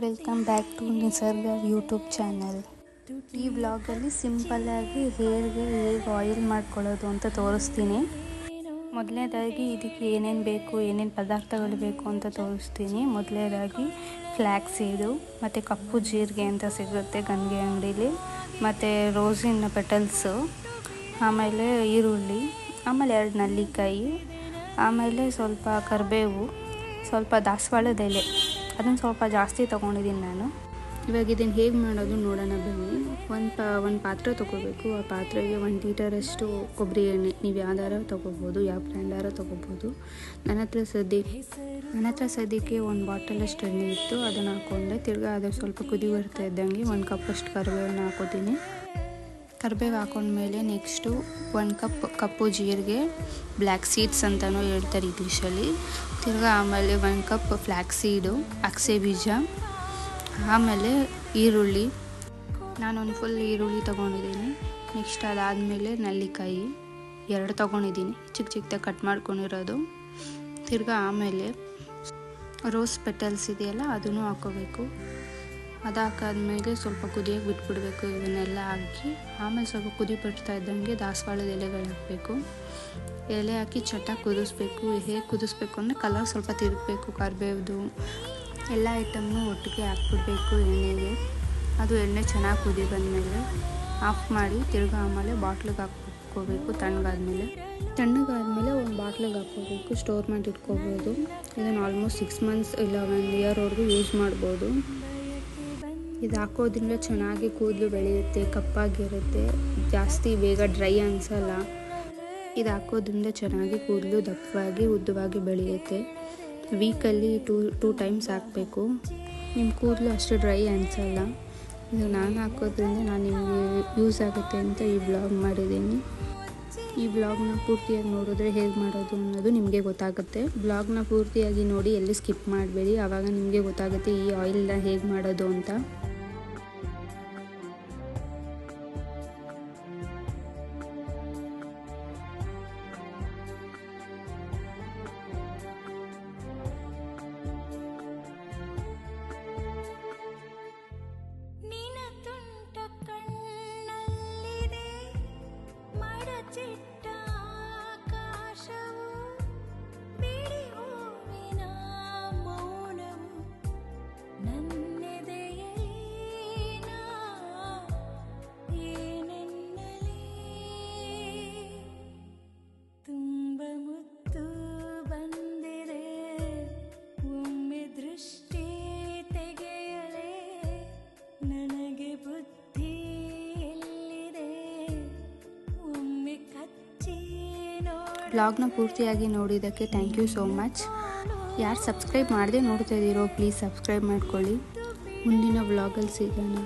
ನಿಸರ್ಗ YouTube channel ಈ ವ್ಲಾಗಲ್ಲಿ ಸಿಂಪಲ್ಲಾಗಿ ಹೇರ್ಗೆ ಹೇಗೆ ಆಯಿಲ್ ಮಾಡ್ಕೊಳ್ಳೋದು ಅಂತ ತೋರಿಸ್ತೀನಿ. ಮೊದಲನೇದಾಗಿ ಇದಕ್ಕೆ ಏನೇನು ಬೇಕು, ಏನೇನು ಪದಾರ್ಥಗಳು ಬೇಕು ಅಂತ ತೋರಿಸ್ತೀನಿ. ಮೊದಲನೇದಾಗಿ ಫ್ಲ್ಯಾಕ್ಸ್ ಇದು, ಮತ್ತು ಕಪ್ಪು ಜೀರಿಗೆ ಅಂತ ಸಿಗುತ್ತೆ ಗಂಗೆ ಅಂಗಡೀಲಿ, ಮತ್ತು ರೋಸಿನ ಪೆಟಲ್ಸು ಆಮೇಲೆ ಈರುಳ್ಳಿ, ಆಮೇಲೆ ಎರಡು ನಲ್ಲಿಕಾಯಿ, ಆಮೇಲೆ ಸ್ವಲ್ಪ ಕರಿಬೇವು, ಸ್ವಲ್ಪ ದಾಸವಾಳದ ಎಲೆ. ಅದನ್ನು ಸ್ವಲ್ಪ ಜಾಸ್ತಿ ತೊಗೊಂಡಿದ್ದೀನಿ ನಾನು. ಇವಾಗ ಇದನ್ನು ಹೇಗೆ ಮಾಡೋದು ನೋಡೋಣ ಬನ್ನಿ. ಒಂದು ಪಾ, ಒಂದು ಪಾತ್ರೆ ತೊಗೋಬೇಕು. ಆ ಪಾತ್ರೆಗೆ ಒಂದು ಲೀಟರಷ್ಟು ಕೊಬ್ಬರಿ ಎಣ್ಣೆ. ನೀವು ಯಾವ್ದಾರ ತೊಗೋಬೋದು, ಯಾವ ಬ್ರ್ಯಾಂಡಾರ ತೊಗೋಬೋದು. ನನ್ನ ಹತ್ರ ಸದ್ಯಕ್ಕೆ ನನ್ನ ಹತ್ರ ಸದ್ಯಕ್ಕೆ ಒಂದು ಬಾಟಲಷ್ಟು ಎಣ್ಣೆ ಇತ್ತು. ಅದನ್ನು ಹಾಕ್ಕೊಂಡೆ ತಿರ್ಗಾ ಅದು ಸ್ವಲ್ಪ ಕುದಿ ಬರ್ತಾ ಇದ್ದಂಗೆ ಒಂದು ಕಪ್ಪಷ್ಟು ಕರಿಬೇವನ್ನ ಹಾಕೋತೀನಿ. ಕರಿಬೇವು ಹಾಕೊಂಡ್ಮೇಲೆ ನೆಕ್ಸ್ಟು ಒಂದು ಕಪ್ ಕಪ್ಪು ಜೀರಿಗೆ ಬ್ಲ್ಯಾಕ್ ಸೀಡ್ಸ್ ಅಂತಲೂ ಹೇಳ್ತಾರೆ ಇಂಗ್ಲೀಷಲ್ಲಿ ತಿರ್ಗಾ ಆಮೇಲೆ ಒಂದು ಕಪ್ ಫ್ಲ್ಯಾಕ್ ಸೀಡು ಅಕ್ಸೆ ಬೀಜ, ಆಮೇಲೆ ಈರುಳ್ಳಿ. ನಾನೊಂದು ಫುಲ್ ಈರುಳ್ಳಿ ತೊಗೊಂಡಿದ್ದೀನಿ. ನೆಕ್ಸ್ಟ್ ಅದಾದಮೇಲೆ ನಲ್ಲಿಕಾಯಿ, ಎರಡು ತೊಗೊಂಡಿದ್ದೀನಿ. ಚಿಕ್ಕ ಚಿಕ್ಕದಾಗಿ ಕಟ್ ಮಾಡ್ಕೊಂಡಿರೋದು. ತಿರ್ಗಿ ಆಮೇಲೆ ರೋಸ್ ಪೆಟಲ್ಸ್ ಇದೆಯಲ್ಲ, ಅದನ್ನು ಹಾಕೋಬೇಕು. ಅದು ಸ್ವಲ್ಪ ಕುದಿಯೋಕೆ ಬಿಟ್ಬಿಡಬೇಕು ಇವನ್ನೆಲ್ಲ ಹಾಕಿ. ಆಮೇಲೆ ಸ್ವಲ್ಪ ಕುದಿ ಬರ್ತಾ ಇದ್ದಂಗೆ ದಾಸವಾಳದ ಎಲೆಗಳು ಹಾಕಬೇಕು. ಎಲೆ ಹಾಕಿ ಚಟಾಗಿ ಕುದಿಸ್ಬೇಕು. ಹೇಗೆ ಕುದಿಸ್ಬೇಕು ಅಂದರೆ ಕಲರ್ ಸ್ವಲ್ಪ ತಿರುಗಬೇಕು, ಕರಿಬೇವ್ದು. ಎಲ್ಲ ಐಟಮ್ನು ಒಟ್ಟಿಗೆ ಹಾಕ್ಬಿಡ್ಬೇಕು ಎಣ್ಣೆಗೆ. ಅದು ಎಣ್ಣೆ ಚೆನ್ನಾಗಿ ಕುದಿ ಬಂದಮೇಲೆ ಆಫ್ ಮಾಡಿ ತಿರ್ಗಿ ಆಮೇಲೆ ಬಾಟ್ಲಿಗೆ ಹಾಕ್ಕೋಬೇಕು ತಣ್ಣಗಾದ್ಮೇಲೆ. ತಣ್ಣಗಾದ್ಮೇಲೆ ಒಂದು ಬಾಟ್ಲಿಗೆ ಹಾಕ್ಕೋಬೇಕು ಸ್ಟೋರ್ ಮಾಡಿ ಇಟ್ಕೋಬೋದು ಇದನ್ನು ಆಲ್ಮೋಸ್ಟ್ ಸಿಕ್ಸ್ ಮಂತ್ಸ್ ಇಲ್ಲ ಒನ್ ಇಯರ್ವರೆಗೂ ಯೂಸ್ ಮಾಡ್ಬೋದು. ಇದು ಹಾಕೋದ್ರಿಂದ ಚೆನ್ನಾಗಿ ಕೂದಲು ಬೆಳೆಯುತ್ತೆ, ಕಪ್ಪಾಗಿರುತ್ತೆ, ಜಾಸ್ತಿ ಬೇಗ ಡ್ರೈ ಅನಿಸಲ್ಲ. ಇದು ಹಾಕೋದ್ರಿಂದ ಚೆನ್ನಾಗಿ ಕೂದಲು ದಪ್ಪವಾಗಿ, ಉದ್ದವಾಗಿ ಬೆಳೆಯುತ್ತೆ. ವೀಕಲ್ಲಿ ಟೂ ಟೂ ಟೈಮ್ಸ್ ಹಾಕಬೇಕು. ನಿಮ್ಮ ಕೂದಲು ಅಷ್ಟು ಡ್ರೈ ಅನಿಸಲ್ಲ. ಇದು ನಾನು ಹಾಕೋದ್ರಿಂದ ನಾನು ನಿಮಗೆ ಯೂಸ್ ಆಗುತ್ತೆ ಅಂತ ಈ ಬ್ಲಾಗ್ ಮಾಡಿದ್ದೀನಿ. ಈ ಬ್ಲಾಗ್ನ ಪೂರ್ತಿಯಾಗಿ ನೋಡಿದ್ರೆ ಹೇಗೆ ಮಾಡೋದು ಅನ್ನೋದು ನಿಮಗೆ ಗೊತ್ತಾಗುತ್ತೆ. ಬ್ಲಾಗ್ನ ಪೂರ್ತಿಯಾಗಿ ನೋಡಿ, ಎಲ್ಲಿ ಸ್ಕಿಪ್ ಮಾಡಬೇಡಿ. ಆವಾಗ ನಿಮಗೆ ಗೊತ್ತಾಗುತ್ತೆ ಈ ಆಯಿಲ್ನ ಹೇಗೆ ಮಾಡೋದು ಅಂತ. ಬ್ಲಾಗ್ನ ಪೂರ್ತಿಯಾಗಿ ನೋಡಿದ್ದಕ್ಕೆ ಥ್ಯಾಂಕ್ ಯು ಸೋ ಮಚ್ ಯಾರು ಸಬ್ಸ್ಕ್ರೈಬ್ ಮಾಡದೆ ನೋಡ್ತಾ ಇದ್ದೀರೋ ಪ್ಲೀಸ್ ಸಬ್ಸ್ಕ್ರೈಬ್ ಮಾಡ್ಕೊಳ್ಳಿ. ಮುಂದಿನ ಬ್ಲಾಗಲ್ಲಿ ಸಿಗೋಣ.